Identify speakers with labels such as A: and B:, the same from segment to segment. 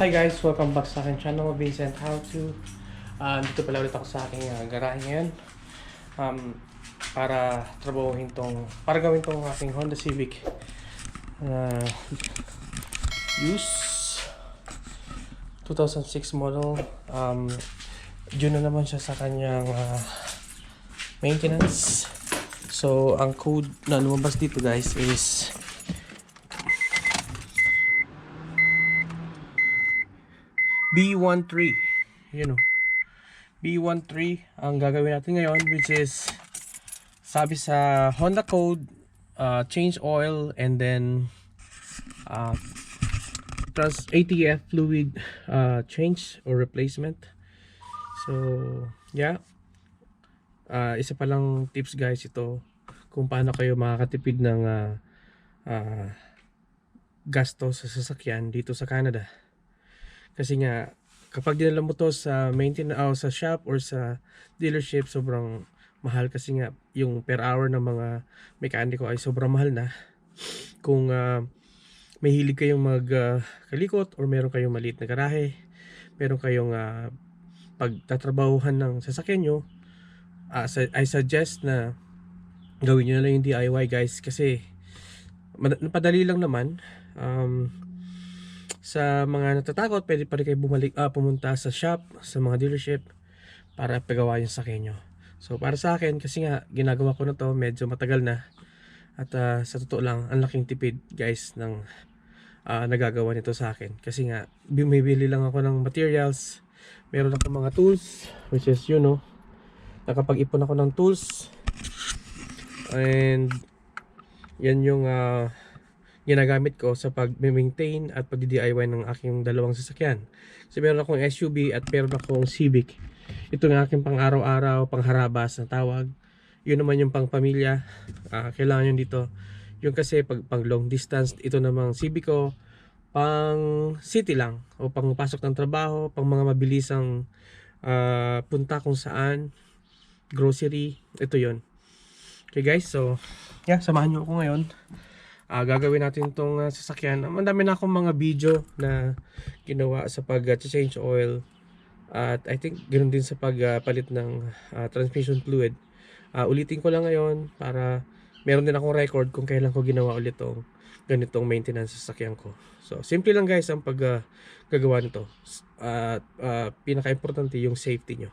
A: Hi guys, welcome back sa akin channel, Vincent How To. Ah, dito pala ulit ako sa aking uh, garahe ngayon. Um, para trabahuhin tong, para gawin tong aking Honda Civic. Uh, use 2006 model. Um, due na naman siya sa kanyang ah, maintenance. So, ang code na lumabas dito guys is B13. Yun o. B13 ang gagawin natin ngayon which is sabi sa Honda code uh, change oil and then uh, trans ATF fluid uh, change or replacement. So, yeah. Uh, isa pa lang tips guys ito kung paano kayo makakatipid ng uh, uh, gasto sa sasakyan dito sa Canada. Kasi nga, kapag dinala mo to sa maintenance o sa shop or sa dealership, sobrang mahal kasi nga yung per hour ng mga mekaniko ay sobrang mahal na. Kung uh, may hilig kayong magkalikot or meron kayong maliit na garahe, meron kayong uh, pagtatrabahuhan ng sasakyan nyo, uh, I suggest na gawin nyo na lang yung DIY guys kasi mad- padali lang naman. Um, sa mga natatakot, pwede pa rin kayo bumalik, ah, pumunta sa shop, sa mga dealership para pagawa yung sakyan nyo. So para sa akin, kasi nga ginagawa ko na to, medyo matagal na. At ah, sa totoo lang, ang laking tipid guys ng ah, nagagawa nito sa akin. Kasi nga, bumibili lang ako ng materials, meron ako mga tools, which is you know, nakapag-ipon ako ng tools. And yan yung ah, ginagamit ko sa pag-maintain at pag-DIY ng aking dalawang sasakyan. Kasi meron akong SUV at meron akong Civic. Ito ng aking pang araw-araw, pang harabas na tawag. Yun naman yung pang pamilya. Ah, kailangan yun dito. Yung kasi pag pang long distance, ito namang Civic ko, pang city lang. O pang pasok ng trabaho, pang mga mabilisang ah, punta kung saan, grocery, ito yon Okay guys, so yeah, samahan nyo ako ngayon ah gagawin natin itong uh, sasakyan. Ang dami na akong mga video na ginawa sa pag-change oil. At I think ganoon din sa pagpalit ng ah, transmission fluid. Ah, ulitin ko lang ngayon para meron din akong record kung kailan ko ginawa ulit tong ganitong maintenance sa sasakyan ko. So, simple lang guys ang pag ah, gagawa nito. At ah, pinaka-importante yung safety nyo.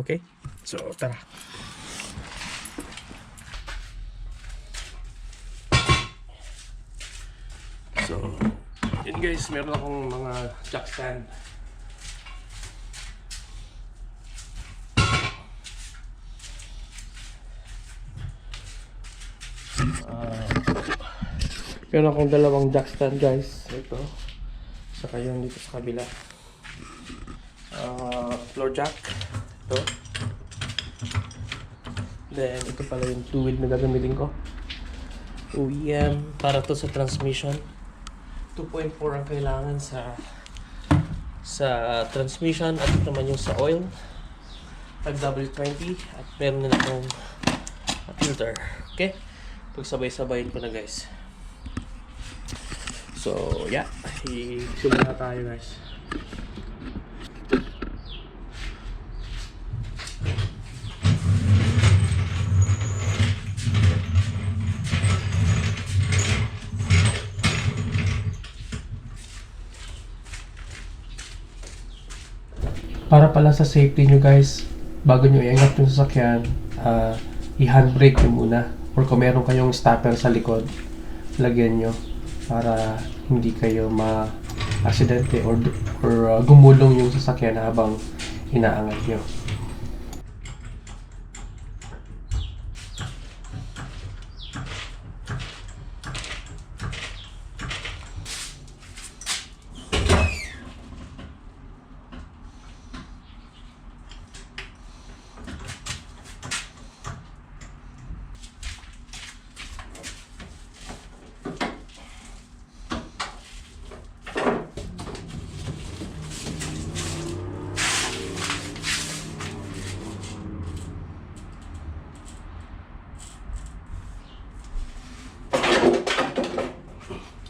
A: Okay? So, tara. So, yun guys, meron akong mga jack stand. Ah, meron akong dalawang jack stand guys. Ito. Saka yung dito sa kabila. Ah, floor jack. Ito. Then, ito pala yung wheel na gagamitin ko. OEM para to sa transmission. 2.4 ang kailangan sa sa transmission at ito naman yung sa oil. Tag W20 at meron na akong filter. Okay? Pagsabay-sabayin ko na guys. So yeah. Isimula tayo guys para pala sa safety nyo guys, bago nyo iangat yung sasakyan, uh, i-handbrake nyo muna. Or kung meron kayong stopper sa likod, lagyan nyo para hindi kayo ma-aksidente or, or uh, gumulong yung sasakyan habang inaangat nyo.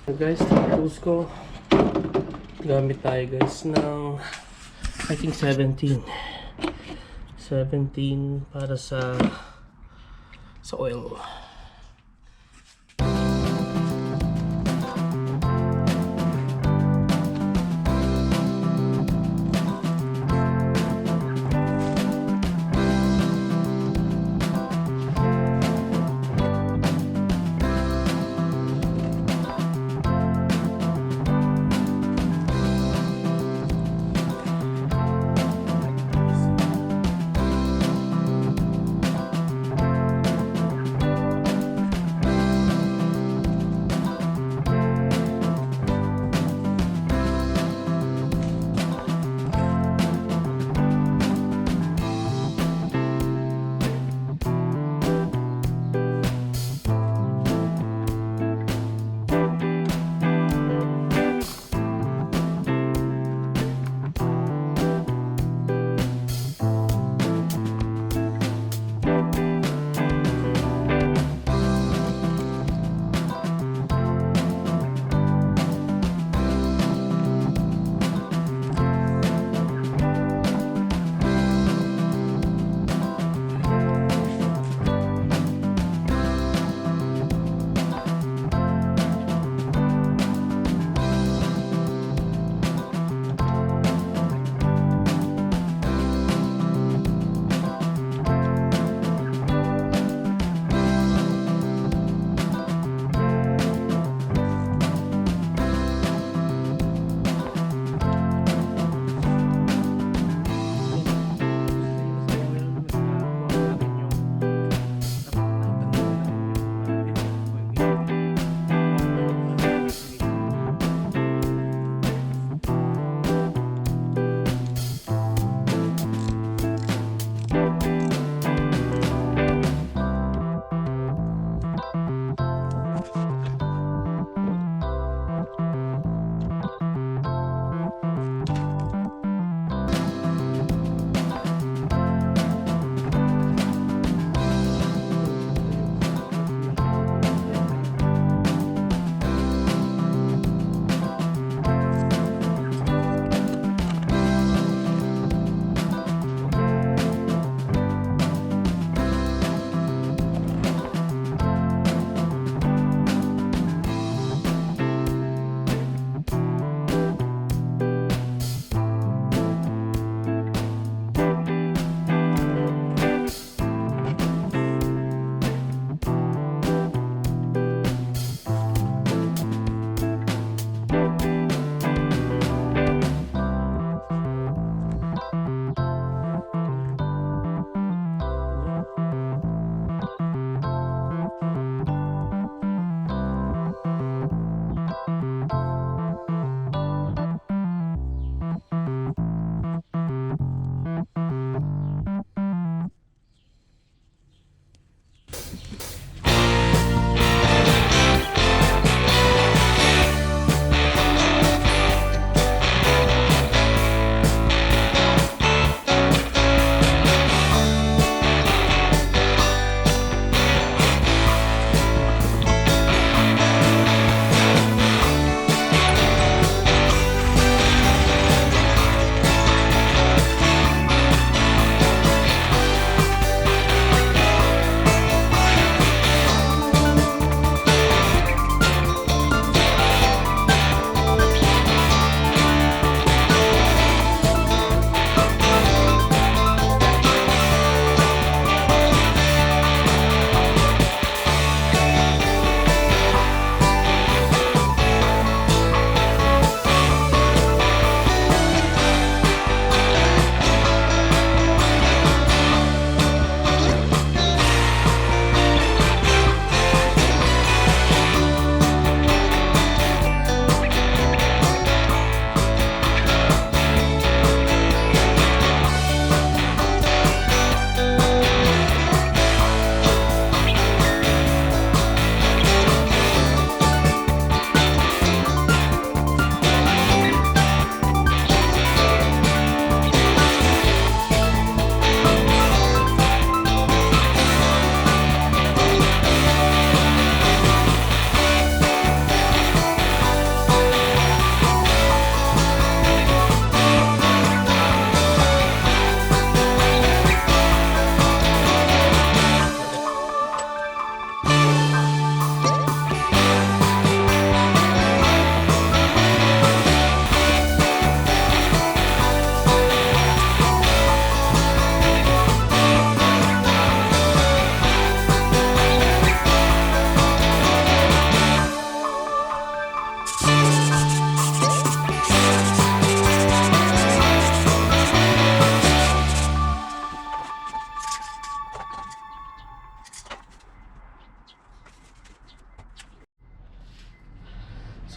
A: So guys, tools ko. gamit tayo guys ng I think 17 17 para sa sa oil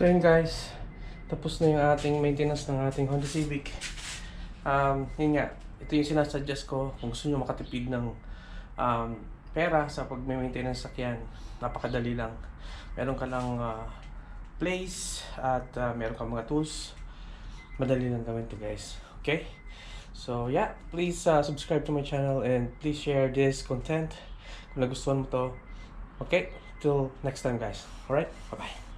A: So yun guys, tapos na yung ating maintenance ng ating Honda Civic. Um, yun nga, ito yung sinasuggest ko kung gusto nyo makatipid ng um, pera sa pag-maintenance sakyan. Napakadali lang. Meron ka lang ah, place at ah, meron ka mga tools. Madali lang gawin to guys. Okay? So yeah, please uh, subscribe to my channel and please share this content kung nagustuhan mo to. Okay? Till next time guys. Alright? Bye-bye.